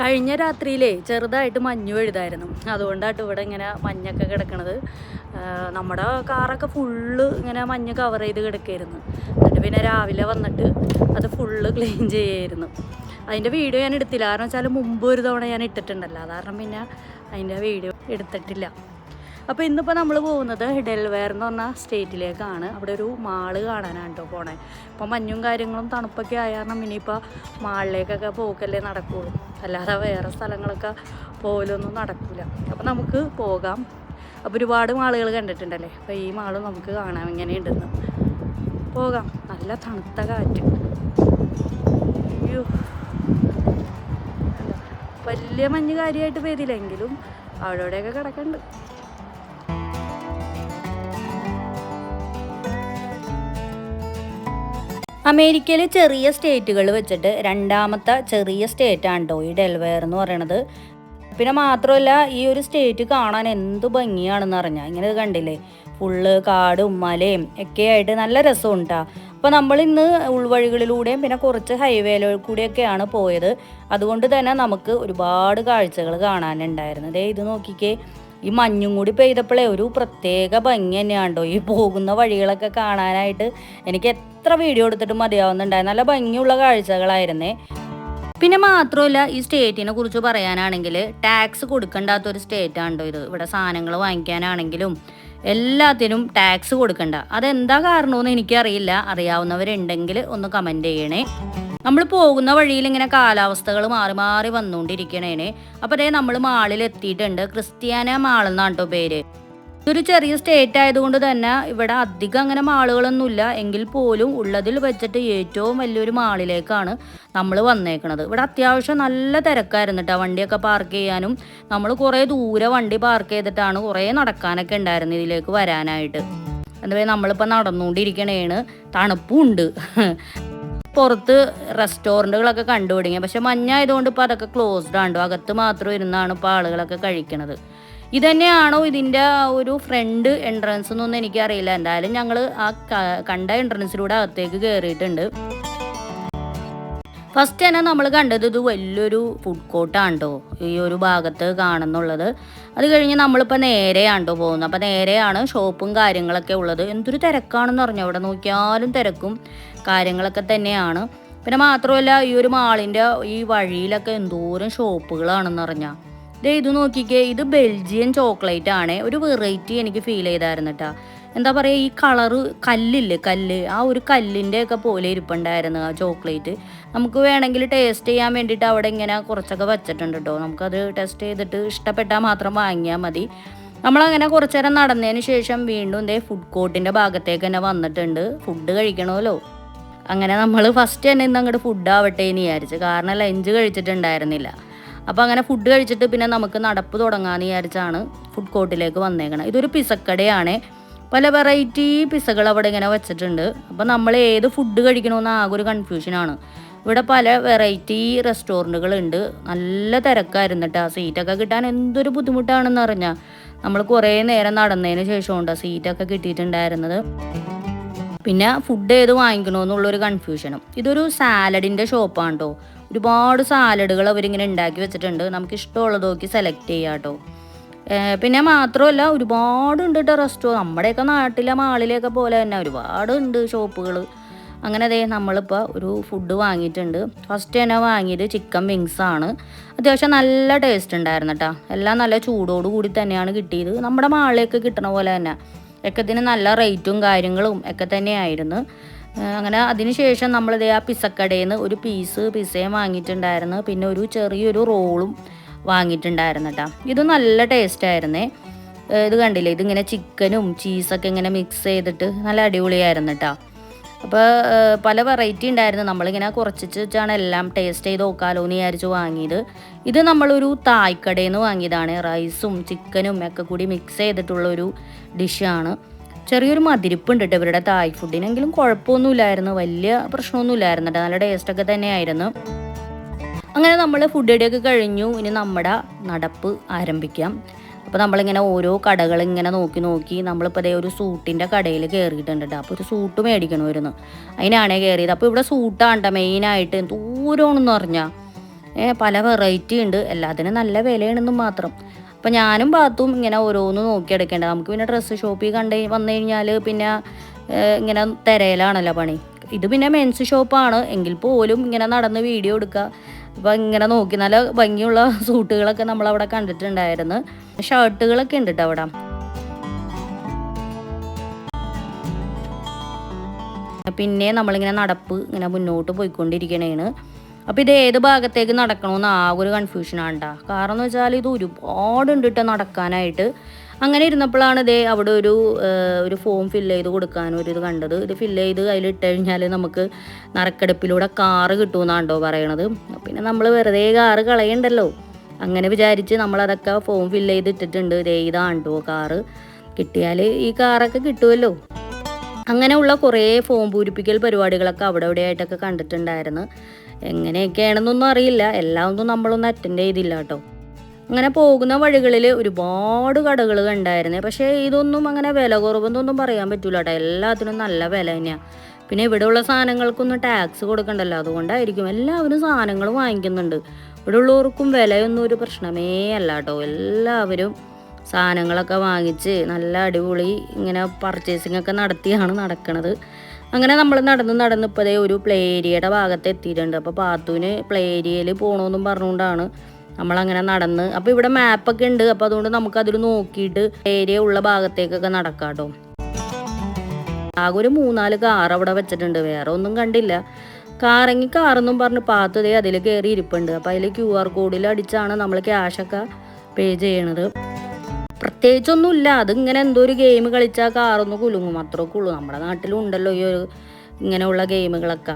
കഴിഞ്ഞ രാത്രിയിലേ ചെറുതായിട്ട് മഞ്ഞ് വീഴുതായിരുന്നു അതുകൊണ്ടാണ് ഇവിടെ ഇങ്ങനെ മഞ്ഞൊക്കെ കിടക്കണത്. നമ്മുടെ കാറൊക്കെ ഫുള്ള് ഇങ്ങനെ മഞ്ഞ് കവർ ചെയ്ത് കിടക്കായിരുന്നു. എന്നിട്ട് പിന്നെ രാവിലെ വന്നിട്ട് അത് ഫുള്ള് ക്ലീൻ ചെയ്യായിരുന്നു. അതിന്റെ വീഡിയോ ഞാൻ എടുത്തില്ല. കാരണം വെച്ചാൽ മുമ്പ് ഒരു തവണ ഞാൻ ഇട്ടിട്ടുണ്ടല്ലോ. കാരണം പിന്നെ അതിന്റെ വീഡിയോ എടുത്തിട്ടില്ല. അപ്പോൾ ഇന്നിപ്പോൾ നമ്മൾ പോകുന്നത് ഡെൽവെയർ എന്ന് പറഞ്ഞ സ്റ്റേറ്റിലേക്കാണ്. അവിടെ ഒരു മാൾ കാണാനാണ് കേട്ടോ പോണേ. അപ്പോൾ മഞ്ഞും കാര്യങ്ങളും തണുപ്പൊക്കെ ആയ കാരണം ഇനിയിപ്പോൾ മാളിലേക്കൊക്കെ പോക്കല്ലേ നടക്കുകയുള്ളൂ അല്ലാതെ വേറെ സ്ഥലങ്ങളൊക്കെ പോകലൊന്നും നടക്കില്ല അപ്പോൾ നമുക്ക് പോകാം. അപ്പോൾ ഒരുപാട് മാളുകൾ കണ്ടിട്ടുണ്ടല്ലേ? അപ്പോൾ ഈ മാൾ നമുക്ക് കാണാം എങ്ങനെയുണ്ടെന്ന്. പോകാം. നല്ല തണുത്ത കാറ്റ്. അയ്യോ. വലിയ മഞ്ഞ് കാര്യമായിട്ട് പെയ്തില്ലെങ്കിലും അവിടെ അവിടെയൊക്കെ കിടക്കുന്നുണ്ട് അമേരിക്കയിലെ ചെറിയ സ്റ്റേറ്റുകൾ വെച്ചിട്ട് രണ്ടാമത്തെ ചെറിയ സ്റ്റേറ്റാണ് കേട്ടോ ഈ ഡെൽവെയർ എന്ന് പറയണത്. പിന്നെ മാത്രമല്ല ഈ ഒരു സ്റ്റേറ്റ് കാണാൻ എന്ത് ഭംഗിയാണെന്ന് അറിഞ്ഞാൽ ഇങ്ങനെ കണ്ടില്ലേ? ഫുള്ള് കാടും മലയും ഒക്കെ ആയിട്ട് നല്ല രസമുണ്ട് അപ്പോൾ നമ്മൾ ഇന്ന് ഉൾവഴികളിലൂടെയും പിന്നെ കുറച്ച് ഹൈവേയിൽ കൂടെയൊക്കെയാണ് പോയത്. അതുകൊണ്ട് തന്നെ നമുക്ക് ഒരുപാട് കാഴ്ചകൾ കാണാനുണ്ടായിരുന്നു. ദേ ഇത് നോക്കിക്കേ. ഈ മഞ്ഞും കൂടി പെയ്തപ്പോഴേ ഒരു പ്രത്യേക ഭംഗി തന്നെയാണ്ടോ. ഈ പോകുന്ന വഴികളൊക്കെ കാണാനായിട്ട് എനിക്ക് എത്ര വീഡിയോ എടുത്തിട്ട് മതിയാവുന്നുണ്ടായി. നല്ല ഭംഗിയുള്ള കാഴ്ചകളായിരുന്നേ. പിന്നെ മാത്രമല്ല ഈ സ്റ്റേറ്റിനെ കുറിച്ച് പറയാനാണെങ്കിൽ ടാക്സ് കൊടുക്കണ്ടാത്ത ഒരു സ്റ്റേറ്റ് ആണ്ടോ ഇത്. ഇവിടെ സാധനങ്ങൾ വാങ്ങിക്കാനാണെങ്കിലും എല്ലാത്തിനും ടാക്സ് കൊടുക്കണ്ട. അതെന്താ കാരണമെന്ന് എനിക്കറിയില്ല. അറിയാവുന്നവരുണ്ടെങ്കിൽ ഒന്ന് കമന്റ് ചെയ്യണേ. നമ്മൾ പോകുന്ന വഴിയിൽ ഇങ്ങനെ കാലാവസ്ഥകൾ മാറി മാറി വന്നുകൊണ്ടിരിക്കണേനെ. അപ്പോൾ അതേ നമ്മൾ മാളിൽ എത്തിയിട്ടുണ്ട്. ക്രിസ്ത്യാന മാളെന്നാണ് കേട്ടോ പേര്. ഇതൊരു ചെറിയ സ്റ്റേറ്റ് ആയതുകൊണ്ട് തന്നെ ഇവിടെ അധികം അങ്ങനെ മാളുകളൊന്നുമില്ല. എങ്കിൽ പോലും ഉള്ളതിൽ വെച്ചിട്ട് ഏറ്റവും വലിയൊരു മാളിലേക്കാണ് നമ്മൾ വന്നേക്കണത്. ഇവിടെ അത്യാവശ്യം നല്ല തിരക്കായിരുന്നു കേട്ടോ വണ്ടിയൊക്കെ പാർക്ക് ചെയ്യാനും നമ്മൾ കുറേ ദൂരെ വണ്ടി പാർക്ക് ചെയ്തിട്ടാണ് കുറേ നടക്കാനൊക്കെ ഉണ്ടായിരുന്നത് ഇതിലേക്ക് വരാനായിട്ട്. എന്താ പറയുക നമ്മളിപ്പോൾ നടന്നുകൊണ്ടിരിക്കണേണ്. തണുപ്പുണ്ട്. പുറത്ത് റെസ്റ്റോറന്റുകളൊക്കെ കണ്ടു പക്ഷെ മഞ്ഞായതുകൊണ്ട് ഇപ്പോൾ അതൊക്കെ ക്ലോസ്ഡ് ആണ്ടോ അകത്ത് മാത്രം ഇരുന്നാണ് ഇപ്പോൾ ആളുകളൊക്കെ കഴിക്കണത്. ഇതന്നെയാണോ ഇതിന്റെ ഒരു ഫ്രണ്ട് എൻട്രൻസ് എന്നൊന്നും എനിക്കറിയില്ല. എന്തായാലും ഞങ്ങൾ ആ കണ്ട എൻട്രൻസിലൂടെ അകത്തേക്ക് കയറിയിട്ടുണ്ട് ഫസ്റ്റ് തന്നെ നമ്മൾ കണ്ടത് ഇത് വലിയൊരു ഫുഡ് കോർട്ടാണ് കേട്ടോ ഈ ഒരു ഭാഗത്ത് കാണുന്നുള്ളത്. അത് കഴിഞ്ഞ് നമ്മളിപ്പോൾ നേരെയാണ് കേട്ടോ പോകുന്നത്. അപ്പോൾ നേരെയാണ് ഷോപ്പും കാര്യങ്ങളൊക്കെ ഉള്ളത്. എന്തൊരു തിരക്കാണെന്ന് പറഞ്ഞു അവിടെ നോക്കിയാലും തിരക്കും കാര്യങ്ങളൊക്കെ തന്നെയാണ്. പിന്നെ മാത്രമല്ല ഈ ഒരു മാളിന്റെ ഈ വഴിയിലൊക്കെ എന്തോരം ഷോപ്പുകളാണെന്ന് പറഞ്ഞാൽ ഇത് നോക്കിക്കേ ഇത് ബെൽജിയൻ ചോക്ലേറ്റ് ആണ്. ഒരു വെറൈറ്റി എനിക്ക് ഫീൽ ചെയ്തായിരുന്നു കേട്ടോ എന്താ പറയുക ഈ കളറ് കല്ലില്ലേ കല്ല് ആ ഒരു കല്ലിന്റെ ഒക്കെ പോലെ ഇരിപ്പുണ്ടായിരുന്നു ആ ചോക്ലേറ്റ് നമുക്ക് വേണമെങ്കിൽ ടേസ്റ്റ് ചെയ്യാൻ വേണ്ടിയിട്ട് അവിടെ ഇങ്ങനെ കുറച്ചൊക്കെ വെച്ചിട്ടുണ്ട് കേട്ടോ നമുക്കത് ടെസ്റ്റ് ചെയ്തിട്ട് ഇഷ്ടപ്പെട്ടാൽ മാത്രം വാങ്ങിയാൽ മതി. നമ്മളങ്ങനെ കുറച്ച് നേരം നടന്നതിന് ശേഷം വീണ്ടും ഇതേ ഫുഡ് കോർട്ടിന്റെ ഭാഗത്തേക്ക് തന്നെ വന്നിട്ടുണ്ട്. ഫുഡ് കഴിക്കണമല്ലോ. അങ്ങനെ നമ്മൾ ഫസ്റ്റ് തന്നെ ഇന്ന് അങ്ങോട്ട് ഫുഡ് ആവട്ടെ എന്ന് വിചാരിച്ചു. കാരണം ലഞ്ച് കഴിച്ചിട്ടുണ്ടായിരുന്നില്ല. അപ്പോൾ അങ്ങനെ ഫുഡ് കഴിച്ചിട്ട് പിന്നെ നമുക്ക് നടപ്പ് തുടങ്ങാമെന്ന് വിചാരിച്ചാണ് ഫുഡ് കോർട്ടിലേക്ക് വന്നേക്കണം. ഇതൊരു പിസക്കടയാണ്. പല വെറൈറ്റി പിസകൾ അവിടെ ഇങ്ങനെ വെച്ചിട്ടുണ്ട്. അപ്പോൾ നമ്മൾ ഏത് ഫുഡ് കഴിക്കണമെന്ന് ആകെ ഒരു കൺഫ്യൂഷനാണ് ഇവിടെ പല വെറൈറ്റി റെസ്റ്റോറന്റുകളുണ്ട് നല്ല തിരക്കായിരുന്നു കേട്ടോ സീറ്റൊക്കെ കിട്ടാൻ എന്തൊരു ബുദ്ധിമുട്ടാണെന്ന് അറിഞ്ഞാൽ നമ്മൾ കുറേ നേരം നടന്നതിന് ശേഷമുണ്ടോ സീറ്റൊക്കെ കിട്ടിയിട്ടുണ്ടായിരുന്നത്. പിന്നെ ഫുഡ് ഏത് വാങ്ങിക്കണമെന്നുള്ളൊരു കൺഫ്യൂഷനും ഇതൊരു സാലഡിന്റെ ഷോപ്പാണ് കേട്ടോ ഒരുപാട് സാലഡുകൾ അവരിങ്ങനെ ഉണ്ടാക്കി വെച്ചിട്ടുണ്ട്. നമുക്ക് ഇഷ്ടമുള്ളത് നോക്കി സെലക്ട് ചെയ്യാം കേട്ടോ. പിന്നെ മാത്രമല്ല ഒരുപാട് ഉണ്ട് കേട്ടോ റെസ്റ്റോ നമ്മുടെയൊക്കെ നാട്ടിലെ മാളിലെയൊക്കെ പോലെ തന്നെ ഒരുപാട് ഉണ്ട് ഷോപ്പുകൾ അങ്ങനെ അതേ നമ്മളിപ്പോൾ ഒരു ഫുഡ് വാങ്ങിയിട്ടുണ്ട്. ഫസ്റ്റ് തന്നെ വാങ്ങിയത് ചിക്കൻ വിങ്സ് ആണ്. അത്യാവശ്യം നല്ല ടേസ്റ്റ് ഉണ്ടായിരുന്നു കേട്ടോ എല്ലാം നല്ല ചൂടോട് കൂടി തന്നെയാണ് കിട്ടിയത്. നമ്മുടെ മാളിലേക്ക് കിട്ടണ പോലെ തന്നെ. ഒക്കെ ഇതിന് നല്ല റേറ്റും കാര്യങ്ങളും ഒക്കെ തന്നെയായിരുന്നു. അങ്ങനെ അതിനുശേഷം നമ്മളിത് ആ പിസക്കടയിൽ നിന്ന് ഒരു പീസ് പിസയും വാങ്ങിയിട്ടുണ്ടായിരുന്നു. പിന്നെ ഒരു ചെറിയൊരു റോളും വാങ്ങിയിട്ടുണ്ടായിരുന്നു കേട്ടോ ഇത് നല്ല ടേസ്റ്റായിരുന്നേ ഇത് കണ്ടില്ലേ? ഇതിങ്ങനെ ചിക്കനും ചീസൊക്കെ ഇങ്ങനെ മിക്സ് ചെയ്തിട്ട് നല്ല അടിപൊളിയായിരുന്നു കേട്ടോ അപ്പോൾ പല വെറൈറ്റി ഉണ്ടായിരുന്നു. നമ്മളിങ്ങനെ കുറച്ചിട്ട് വെച്ചാണ് എല്ലാം ടേസ്റ്റ് ചെയ്ത് നോക്കാലോ എന്ന് വിചാരിച്ച് വാങ്ങിയത്. ഇത് നമ്മളൊരു തായ്ക്കടയിൽ നിന്ന് വാങ്ങിയതാണ് റൈസും ചിക്കനും ഒക്കെ കൂടി മിക്സ് ചെയ്തിട്ടുള്ള ഒരു ഡിഷാണ് ചെറിയൊരു മതിരിപ്പുണ്ട് കേട്ടോ ഇവരുടെ തായ് ഫുഡിനെങ്കിലും കുഴപ്പമൊന്നുമില്ലായിരുന്നു. വലിയ പ്രശ്നമൊന്നുമില്ലായിരുന്നു കേട്ടോ നല്ല ടേസ്റ്റൊക്കെ തന്നെയായിരുന്നു. അങ്ങനെ നമ്മൾ ഫുഡ് അടിയൊക്കെ കഴിഞ്ഞു. ഇനി നമ്മുടെ നടപ്പ് ആരംഭിക്കാം. അപ്പോൾ നമ്മളിങ്ങനെ ഓരോ കടകൾ ഇങ്ങനെ നോക്കി നോക്കി നമ്മളിപ്പോൾ അതേ ഒരു സൂട്ടിന്റെ കടയിൽ കയറിയിട്ടുണ്ട് കേട്ടോ അപ്പോൾ ഒരു സൂട്ട് മേടിക്കണമായിരുന്നു. അതിനാണേ കയറിയത് അപ്പോൾ ഇവിടെ സൂട്ടാണ് കേട്ടോ മെയിനായിട്ട് ദൂരമാണെന്ന് പറഞ്ഞാൽ ഏ, പല വെറൈറ്റി ഉണ്ട്. എല്ലാത്തിനും നല്ല വിലയാണെന്നും മാത്രം. അപ്പം ഞാനും ബാത്തും ഇങ്ങനെ ഓരോന്ന് നോക്കിയെടുക്കേണ്ടത് നമുക്ക് പിന്നെ ഡ്രസ്സ് ഷോപ്പിൽ കണ്ട് വന്നു കഴിഞ്ഞാൽ പിന്നെ ഇങ്ങനെ തിരയലാണല്ലോ പണി. ഇത് പിന്നെ മെൻസ് ഷോപ്പാണ് എങ്കിൽ പോലും ഇങ്ങനെ നടന്ന് വീഡിയോ എടുക്കുക. അപ്പോൾ ഇങ്ങനെ നോക്കി നല്ല ഭംഗിയുള്ള സൂട്ടുകളൊക്കെ നമ്മളവിടെ കണ്ടിട്ടുണ്ടായിരുന്നു. ഷർട്ടുകളൊക്കെ ഉണ്ട് കേട്ടോ അവിടെ? പിന്നെ നമ്മളിങ്ങനെ നടപ്പ് ഇങ്ങനെ മുന്നോട്ട് പോയിക്കൊണ്ടിരിക്കണേണ്. അപ്പോൾ ഇത് ഏത് ഭാഗത്തേക്ക് നടക്കണമെന്ന് ആകെ ഒരു കൺഫ്യൂഷനാണ് കേട്ടോ കാരണം എന്ന് വെച്ചാൽ ഇത് ഒരുപാട് ഉണ്ട് കേട്ടോ നടക്കാനായിട്ട്. അങ്ങനെ ഇരുന്നപ്പോഴാണ് ഇതേ അവിടെ ഒരു ഒരു ഫോം ഫില്ല് ചെയ്ത് കൊടുക്കാൻ ഒരു ഇത് കണ്ടത്. ഇത് ഫില്ല് ചെയ്ത് അതിലിട്ട് കഴിഞ്ഞാൽ നമുക്ക് നറുക്കെടുപ്പിലൂടെ കാറ് കിട്ടുമെന്നാണ്ടോ പറയണത്. പിന്നെ നമ്മൾ വെറുതെ കാറ് കളയണ്ടല്ലോ. അങ്ങനെ വിചാരിച്ച് നമ്മളതൊക്കെ ഫോം ഫില്ല് ചെയ്ത് ഇട്ടിട്ടുണ്ട്. ദേ ഇതാണ്ടോ കാറ് കിട്ടിയാൽ ഈ കാറൊക്കെ കിട്ടുമല്ലോ അങ്ങനെയുള്ള കുറേ ഫോം പൂരിപ്പിക്കൽ പരിപാടികളൊക്കെ അവിടെ ഇവിടെ ആയിട്ടൊക്കെ കണ്ടിട്ടുണ്ടായിരുന്നു. എങ്ങനെയൊക്കെയാണെന്നൊന്നും അറിയില്ല. എല്ലാം ഒന്നും നമ്മളൊന്നും അറ്റൻഡ് ചെയ്തില്ല കേട്ടോ. അങ്ങനെ പോകുന്ന വഴികളിൽ ഒരുപാട് കടകൾ കണ്ടായിരുന്നേ. പക്ഷേ ഇതൊന്നും അങ്ങനെ വില കുറവെന്നൊന്നും പറയാൻ പറ്റൂല കേട്ടോ. എല്ലാത്തിനും നല്ല വില തന്നെയാണ് പിന്നെ ഇവിടെയുള്ള സാധനങ്ങൾക്കൊന്നും ടാക്സ് കൊടുക്കണ്ടല്ലോ. അതുകൊണ്ടായിരിക്കും എല്ലാവരും സാധനങ്ങൾ വാങ്ങിക്കുന്നുണ്ട്. ഇവിടെ ഉള്ളവർക്കും വിലയൊന്നും ഒരു പ്രശ്നമേ അല്ല കേട്ടോ. എല്ലാവരും സാധനങ്ങളൊക്കെ വാങ്ങിച്ച് നല്ല അടിപൊളി ഇങ്ങനെ പർച്ചേസിംഗ് ഒക്കെ നടത്തിയാണ് നടക്കുന്നത് അങ്ങനെ നമ്മൾ നടന്ന് നടന്ന് ഇപ്പോഴേ ഒരു പ്ലേ ഏരിയയുടെ ഭാഗത്ത് എത്തിയിട്ടുണ്ട്. അപ്പോൾ പാത്തുവിന് പ്ലേ ഏരിയയിൽ പോകണമെന്നും പറഞ്ഞുകൊണ്ടാണ് നമ്മളങ്ങനെ നടന്ന്. അപ്പോൾ ഇവിടെ മാപ്പൊക്കെ ഉണ്ട്. അപ്പോൾ അതുകൊണ്ട് നമുക്കതിൽ നോക്കിയിട്ട് ഏരിയ ഉള്ള ഭാഗത്തേക്കൊക്കെ നടക്കാം കേട്ടോ. ആകെ ഒരു മൂന്നാൽ കാർ അവിടെ വെച്ചിട്ടുണ്ട്. വേറെ ഒന്നും കണ്ടില്ല. കാറങ്ങി കാറെന്നും പറഞ്ഞ് പാത്തതേ അതിൽ കയറി ഇരിപ്പുണ്ട്. അപ്പോൾ അതിൽ ക്യു ആർ കോഡിൽ അടിച്ചാണ് നമ്മൾ ക്യാഷൊക്കെ പേ ചെയ്യണത്. പ്രത്യേകിച്ചൊന്നുമില്ല. അതിങ്ങനെ എന്തോ ഒരു ഗെയിം കളിച്ചാൽ കാറൊന്ന് കുലുങ്ങും. അത്രയൊക്കെ ഉള്ളൂ നമ്മുടെ നാട്ടിലും ഉണ്ടല്ലോ ഈ ഒരു ഇങ്ങനെയുള്ള ഗെയിമുകളൊക്കെ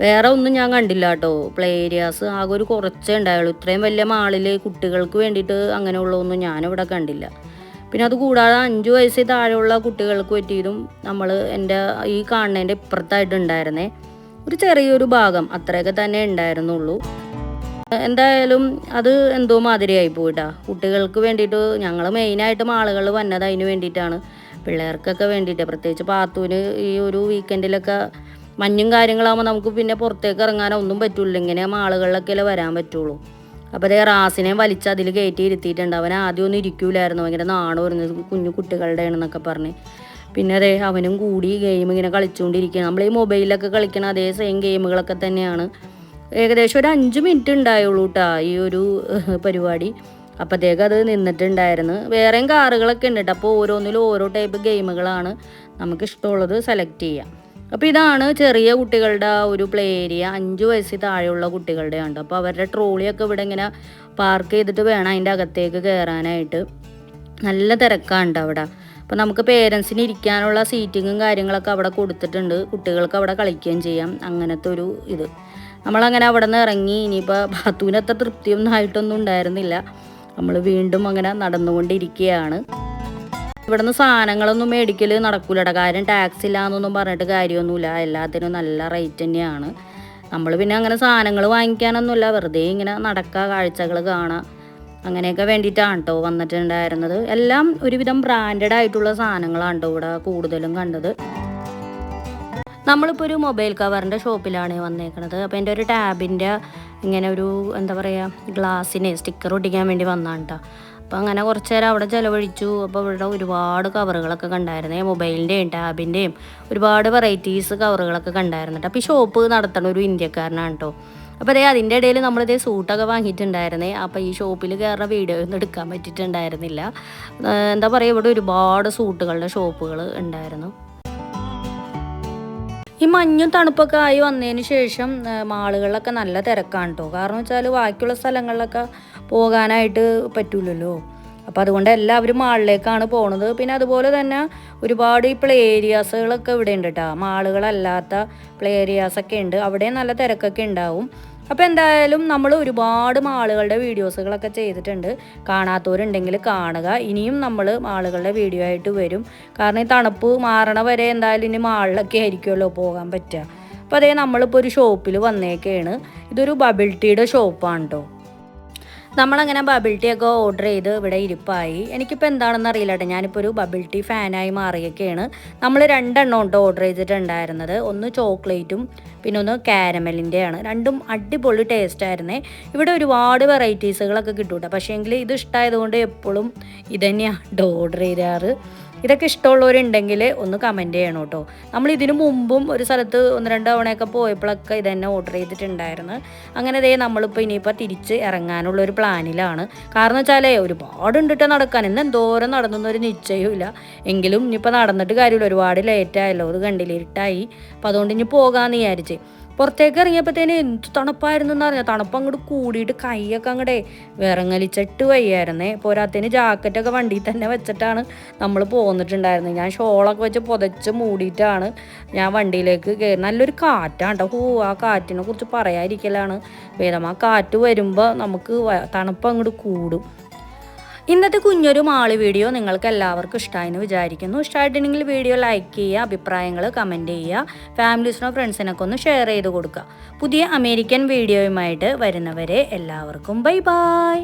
വേറെ ഒന്നും ഞാൻ കണ്ടില്ല കേട്ടോ. പ്ലേ ഏരിയാസ് ആകെ ഒരു കുറച്ചേ ഉണ്ടായുള്ളൂ. ഇത്രയും വലിയ മാളിൽ കുട്ടികൾക്ക് വേണ്ടിയിട്ട് അങ്ങനെയുള്ളതൊന്നും ഞാനിവിടെ കണ്ടില്ല. പിന്നെ അത് കൂടാതെ അഞ്ച് വയസ്സിൽ താഴെയുള്ള കുട്ടികൾക്ക് പറ്റിയതും നമ്മൾ എന്റെ ഈ കാണുന്നതിന്റെ ഇപ്പുറത്തായിട്ടുണ്ടായിരുന്നേ ഒരു ചെറിയൊരു ഭാഗം. അത്രയൊക്കെ തന്നെ ഉണ്ടായിരുന്നുള്ളൂ. എന്തായാലും അത് എന്തോ മാതിരിയായി പോയിട്ടാ. കുട്ടികൾക്ക് വേണ്ടിയിട്ട് ഞങ്ങൾ മെയിനായിട്ടും ആളുകൾ വന്നത് അതിന് വേണ്ടിയിട്ടാണ്. പിള്ളേർക്കൊക്കെ വേണ്ടിയിട്ട്. പ്രത്യേകിച്ച് പാത്തൂന് ഈ ഒരു വീക്കെൻഡിലൊക്കെ മഞ്ഞും കാര്യങ്ങളാകുമ്പോൾ നമുക്ക് പിന്നെ പുറത്തേക്ക് ഇറങ്ങാനോ ഒന്നും പറ്റില്ല ഇങ്ങനെ മാളുകളിലൊക്കെ വരാൻ പറ്റുള്ളൂ. അപ്പോൾ അതേ റാസിനെ വലിച്ച് അതിൽ കയറ്റി ഇരുത്തിയിട്ടുണ്ട്. അവൻ ആദ്യം ഒന്നും ഇരിക്കൂലായിരുന്നു. ഭയങ്കര നാണം വരുന്നത് കുഞ്ഞു കുട്ടികളുടെ ആണെന്നൊക്കെ പറഞ്ഞ്. പിന്നെ അതെ അവനും കൂടി ഗെയിം ഇങ്ങനെ കളിച്ചുകൊണ്ടിരിക്കുകയാണ് നമ്മൾ ഈ മൊബൈലിലൊക്കെ കളിക്കണ അതേ സെയിം ഗെയിമുകളൊക്കെ തന്നെയാണ്. ഏകദേശം ഒരു അഞ്ച് മിനിറ്റ് ഉണ്ടായുള്ളൂ കേട്ടോ ഈ ഒരു പരിപാടി. അപ്പോഴത്തേക്ക് അത് നിന്നിട്ടുണ്ടായിരുന്നു. വേറെയും കാറുകളൊക്കെ ഉണ്ട് കേട്ടോ അപ്പോൾ ഓരോന്നിലും ഓരോ ടൈപ്പ് ഗെയിമുകളാണ് നമുക്ക് ഇഷ്ടമുള്ളത് സെലക്ട് ചെയ്യാം. അപ്പോൾ ഇതാണ് ചെറിയ കുട്ടികളുടെ ഒരു പ്ലേ ഏരിയ. അഞ്ച് വയസ്സിൽ താഴെയുള്ള കുട്ടികളുടെ ഉണ്ട് അപ്പോൾ അവരുടെ ട്രോളിയൊക്കെ ഇവിടെ ഇങ്ങനെ പാർക്ക് ചെയ്തിട്ട് വേണം അതിന്റെ അകത്തേക്ക് കയറാനായിട്ട് നല്ല തിരക്കാണ്ട് അവിടെ. അപ്പോൾ നമുക്ക് പേരൻസിന് ഇരിക്കാനുള്ള സീറ്റിങ്ങും കാര്യങ്ങളൊക്കെ അവിടെ കൊടുത്തിട്ടുണ്ട്. കുട്ടികൾക്ക് അവിടെ കളിക്കുകയും ചെയ്യാം. അങ്ങനത്തെ ഒരു ഇത്. നമ്മളങ്ങനെ അവിടെ നിന്ന് ഇറങ്ങി. ഇനിയിപ്പോൾ ബാത്തുവിന് അത്ര തൃപ്തിയൊന്നും ആയിട്ടൊന്നും ഉണ്ടായിരുന്നില്ല. നമ്മൾ വീണ്ടും അങ്ങനെ നടന്നുകൊണ്ടിരിക്കുകയാണ്. ഇവിടുന്ന് സാധനങ്ങളൊന്നും മേടിക്കൽ നടക്കൂലട. കാര്യം ടാക്സ് ഇല്ല എന്നൊന്നും പറഞ്ഞിട്ട് കാര്യമൊന്നുമില്ല. എല്ലാത്തിനും നല്ല റേറ്റ് തന്നെയാണ്. നമ്മൾ പിന്നെ അങ്ങനെ സാധനങ്ങൾ വാങ്ങിക്കാനൊന്നുമില്ല. വെറുതെ ഇങ്ങനെ നടക്കുക കാഴ്ചകൾ കാണുക അങ്ങനെയൊക്കെ വേണ്ടിയിട്ടാണ് കേട്ടോ വന്നിട്ടുണ്ടായിരുന്നത്. എല്ലാം ഒരുവിധം ബ്രാൻഡഡ് ആയിട്ടുള്ള സാധനങ്ങളാണ് കേട്ടോ ഇവിടെ കൂടുതലും കണ്ടത്. നമ്മളിപ്പോൾ ഒരു മൊബൈൽ കവറിന്റെ ഷോപ്പിലാണ് വന്നേക്കണത്. അപ്പോൾ എന്റെ ഒരു ടാബിന്റെ ഇങ്ങനെ ഒരു എന്താ പറയുക ഗ്ലാസ്സിന് സ്റ്റിക്കർ ഒട്ടിക്കാൻ വേണ്ടി വന്നാണ് കേട്ടോ അപ്പോൾ അങ്ങനെ കുറച്ച് നേരം അവിടെ ചിലവഴിച്ചു. അപ്പോൾ ഇവിടെ ഒരുപാട് കവറുകളൊക്കെ കണ്ടായിരുന്നേ. മൊബൈലിന്റെയും ടാബിന്റെയും ഒരുപാട് വെറൈറ്റീസ് കവറുകളൊക്കെ കണ്ടായിരുന്നു കേട്ടോ അപ്പോൾ ഈ ഷോപ്പ് നടത്തണ ഒരു ഇന്ത്യക്കാരനാണ് കേട്ടോ അപ്പോൾ അതേ അതിന്റെ ഇടയിൽ നമ്മളിതേ സൂട്ടൊക്കെ വാങ്ങിയിട്ടുണ്ടായിരുന്നേ. അപ്പോൾ ഈ ഷോപ്പിൽ കയറുന്ന വീഡിയോ ഒന്നും എടുക്കാൻ പറ്റിയിട്ടുണ്ടായിരുന്നില്ല. എന്താ പറയുക ഇവിടെ ഒരുപാട് സൂട്ടുകളുടെ ഷോപ്പുകൾ ഉണ്ടായിരുന്നു. ഈ മഞ്ഞും തണുപ്പൊക്കെ ആയി വന്നതിന് ശേഷം മാളുകളിലൊക്കെ നല്ല തിരക്കാണ് കേട്ടോ കാരണം വെച്ചാൽ ബാക്കിയുള്ള സ്ഥലങ്ങളിലൊക്കെ പോകാനായിട്ട് പറ്റൂലല്ലോ. അപ്പോൾ അതുകൊണ്ട് എല്ലാവരും മാളിലേക്കാണ് പോണത്. പിന്നെ അതുപോലെ തന്നെ ഒരുപാട് ഈ പ്ലേ ഏരിയാസുകളൊക്കെ ഇവിടെ ഉണ്ട് കേട്ടോ മാളുകളല്ലാത്ത പ്ലേ ഏരിയാസൊക്കെ ഉണ്ട്. അവിടെ നല്ല തിരക്കൊക്കെ ഉണ്ടാവും. അപ്പോൾ എന്തായാലും നമ്മൾ ഒരുപാട് മാളുകളുടെ വീഡിയോസുകളൊക്കെ ചെയ്തിട്ടുണ്ട്. കാണാത്തവരുണ്ടെങ്കിൽ കാണുക. ഇനിയും നമ്മൾ മാളുകളുടെ വീഡിയോ ആയിട്ട് വരും. കാരണം ഈ തണുപ്പ് മാറണ വരെ എന്തായാലും ഇനി മാളിലൊക്കെ ആയിരിക്കുമല്ലോ പോകാൻ പറ്റുക. അപ്പോൾ അതേ നമ്മളിപ്പോൾ ഒരു ഷോപ്പിൽ വന്നേക്കാണ്. ഇതൊരു ബബിൾ ടീയുടെ ഷോപ്പാണ് കേട്ടോ നമ്മളങ്ങനെ ബബിൾ ടീ ഒക്കെ ഓർഡർ ചെയ്ത് ഇവിടെ ഇരിപ്പായി. എനിക്കിപ്പോൾ എന്താണെന്ന് അറിയില്ല കേട്ടോ ഞാനിപ്പോൾ ഒരു ബബിൾ ടീ ഫാനായി മാറിയൊക്കെയാണ്. നമ്മൾ രണ്ടെണ്ണം ഉണ്ട് ഓർഡർ ചെയ്തിട്ടുണ്ടായിരുന്നത്. ഒന്ന് ചോക്ലേറ്റും പിന്നെ ഒന്ന് കാരമലിന്റെയാണ് രണ്ടും അടിപൊളി ടേസ്റ്റ് ആയിരുന്നേ. ഇവിടെ ഒരുപാട് വെറൈറ്റീസുകളൊക്കെ കിട്ടും കേട്ടോ പക്ഷേ എങ്കിൽ ഇത് ഇഷ്ടമായതുകൊണ്ട് എപ്പോഴും ഇതന്നെയാണ് ഓർഡർ ചെയ്യാറ്. ഇതൊക്കെ ഇഷ്ടമുള്ളവരുണ്ടെങ്കിൽ ഒന്ന് കമന്റ് ചെയ്യണം കേട്ടോ. നമ്മൾ ഇതിനു മുമ്പും ഒരു സ്ഥലത്ത് ഒന്ന് രണ്ട് തവണയൊക്കെ പോയപ്പോഴൊക്കെ ഇതന്നെ ഓർഡർ ചെയ്തിട്ടുണ്ടായിരുന്നു. അങ്ങനെ ദേ നമ്മളിപ്പോൾ ഇനിയിപ്പോൾ തിരിച്ച് ഇറങ്ങാനുള്ള ഒരു പ്ലാനിലാണ്. കാരണം വെച്ചാലേ ഒരുപാട് ഉണ്ടിട്ട് നടക്കാൻ. ഇന്ന് എന്തോരം നടന്നൊരു നിശ്ചയമില്ല എങ്കിലും ഇനിയിപ്പോൾ നടന്നിട്ട് കാര്യമില്ല. ഒരുപാട് ലേറ്റായല്ലോ അത് കണ്ടില്ല ഇരുട്ടായി. അപ്പോൾ അതുകൊണ്ട് ഇനി പോകാമെന്ന് വിചാരിച്ച്. പുറത്തേക്ക് ഇറങ്ങിയപ്പോഴത്തേന് എന്ത് തണുപ്പായിരുന്നു എന്ന് പറഞ്ഞാൽ തണുപ്പ് അങ്ങോട്ട് കൂടിയിട്ട് കൈയൊക്കെ അങ്ങോട്ടേ വിറങ്ങലിച്ചിട്ട് വയ്യായിരുന്നേ. പോരാത്തതിന് ജാക്കറ്റൊക്കെ വണ്ടിയിൽ തന്നെ വെച്ചിട്ടാണ് നമ്മൾ പോന്നിട്ടുണ്ടായിരുന്നത്. ഞാൻ ഷോളൊക്കെ വെച്ച് പുതച്ച് മൂടിയിട്ടാണ് ഞാൻ വണ്ടിയിലേക്ക് കയറി. നല്ലൊരു കാറ്റാണ് കേട്ടോ. ഹൂ ആ കാറ്റിനെ കുറിച്ച് പറയാതിരിക്കലാണ്. വേദം ആ കാറ്റ് വരുമ്പോൾ നമുക്ക് തണുപ്പ് അങ്ങോട്ട് കൂടും. ഇന്നത്തെ കുഞ്ഞൊരു മാൾ വീഡിയോ നിങ്ങൾക്ക് എല്ലാവർക്കും ഇഷ്ടമായെന്ന് വിചാരിക്കുന്നു. ഇഷ്ടമായിട്ടുണ്ടെങ്കിൽ വീഡിയോ ലൈക്ക് ചെയ്യുക അഭിപ്രായങ്ങൾ കമന്റ് ചെയ്യുക ഫാമിലീസിനോ ഫ്രണ്ട്സിനൊക്കെ ഒന്ന് ഷെയർ ചെയ്ത് കൊടുക്കുക. പുതിയ അമേരിക്കൻ വീഡിയോയുമായിട്ട് വരുന്നവരെ എല്ലാവർക്കും ബൈ ബൈ